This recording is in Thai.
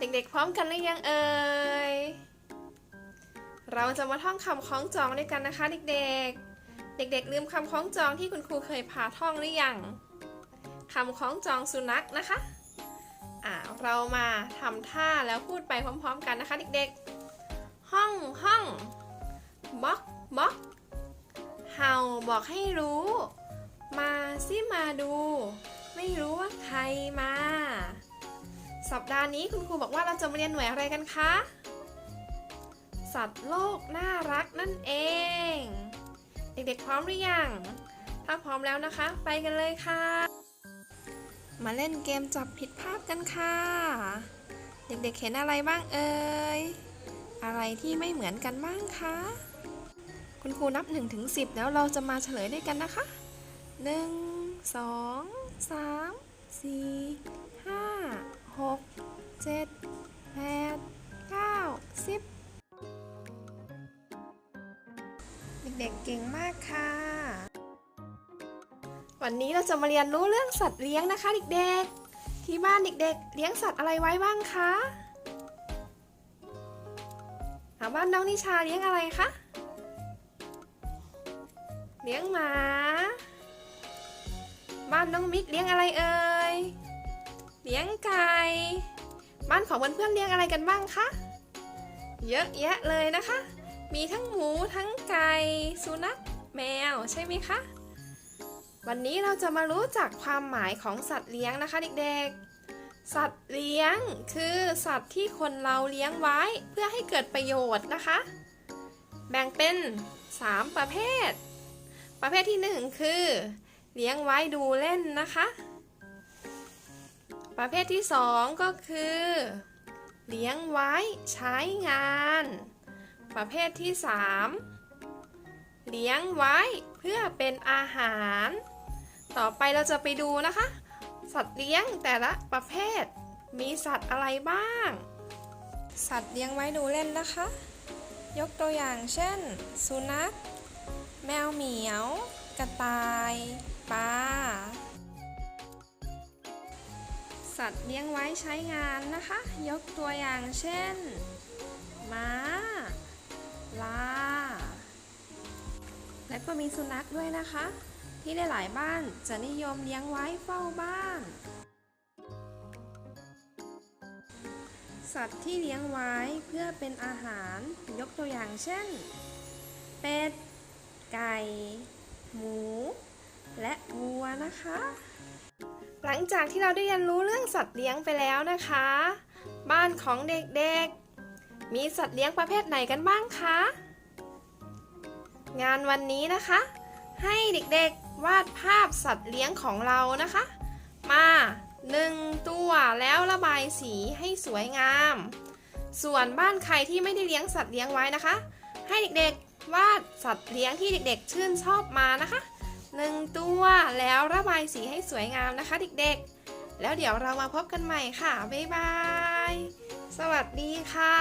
เด็กๆ พร้อมกันหรือยังเอ่ย เราจะมาท่องคำคล้องจองด้วยกันนะคะ เด็กๆ เด็กๆ ลืมคำคล้องจองที่คุณครูเคยพาท่องหรือยังคำคล้องจองสุนัขนะคะอ่าเรามาทำท่าแล้วพูดไปพร้อมๆ กันนะคะ เด็กๆ ห้องห้องบ็อกบ็อกเห่าบอกให้รู้ มาสิมาดู ไม่รู้ว่าใครมา สัปดาห์นี้คุณครูบอกว่าเราจะมาเรียนหน่วยอะไรกันคะ สัตว์โลกน่ารักนั่นเอง เด็กๆพร้อมหรือยัง ถ้าพร้อมแล้วนะคะ ไปกันเลยค่ะ มาเล่นเกมจับผิดภาพกันค่ะ เด็กๆเห็นอะไรบ้างเอ่ย อะไรที่ไม่เหมือนกันบ้างคะ คุณครูนับ1ถึง10แล้วเราจะมาเฉลยด้วยกันนะคะ 1 2 3 4 5 6 7 8 9 10เด็กๆเก่งมากค่ะ วันนี้เราจะมาเรียนรู้เรื่องสัตว์เลี้ยงนะคะ เด็กๆ ที่บ้านเด็กๆ เลี้ยงสัตว์อะไรไว้บ้างคะถามบ้านน้องนิชาเลี้ยงอะไรคะ เลี้ยงหมา บ้านน้องมิกเลี้ยงอะไรเอ่ย เลี้ยงไก่ บ้านของเพื่อนๆเลี้ยงอะไรกันบ้างคะ เยอะแยะเลยนะคะ มีทั้งหมูทั้งไก่สุนัขแมวใช่ไหมคะ วันนี้เราจะมารู้จักความหมายของสัตว์เลี้ยงนะคะเด็กๆ สัตว์เลี้ยงคือสัตว์ที่คนเราเลี้ยงไว้เพื่อให้เกิดประโยชน์นะคะ แบ่งเป็น 3 ประเภท ประเภทที่ 1 คือ เลี้ยงไว้ดูเล่นนะคะ ประเภทที่ 2 ก็คือ เลี้ยงไว้ใช้งาน ประเภทที่ 3 เลี้ยงไว้เพื่อเป็นอาหาร ต่อไปเราจะไปดูนะคะ สัตว์เลี้ยงแต่ละประเภท มีสัตว์อะไรบ้าง สัตว์เลี้ยงไว้ดูเล่นนะคะ ยกตัวอย่างเช่น สุนัข แมวเหมียว กระต่าย ปลา ตว์เลี้ยงไว้ใช้งานนะคะ ยกตัวอย่างเช่น ม้า ลา และก็มีสุนัขด้วยนะคะ ที่หลายๆบ้านจะนิยมเลี้ยงไว้เฝ้าบ้าน สัตว์ที่เลี้ยงไว้เพื่อเป็นอาหาร ยกตัวอย่างเช่น เป็ด ไก่ หมู และวัวนะคะ หลังจากที่เราได้เรียนรู้เรื่องสัตว์เลี้ยงไปแล้วนะคะ บ้านของเด็กๆ มีสัตว์เลี้ยงประเภทไหนกันบ้างคะ งานวันนี้นะคะ ให้เด็กๆวาดภาพสัตว์เลี้ยงของเรานะคะ มาหนึ่งตัวแล้วระบายสีให้สวยงาม ส่วนบ้านใครที่ไม่ได้เลี้ยงสัตว์เลี้ยงไว้นะคะ ให้เด็กๆวาดสัตว์เลี้ยงที่เด็กๆ ชื่นชอบมานะคะ หนึ่งตัวแล้วระบายสีให้สวยงามนะคะเด็กๆ แล้วเดี๋ยวเรามาพบกันใหม่ค่ะ บ๊ายบาย สวัสดีค่ะ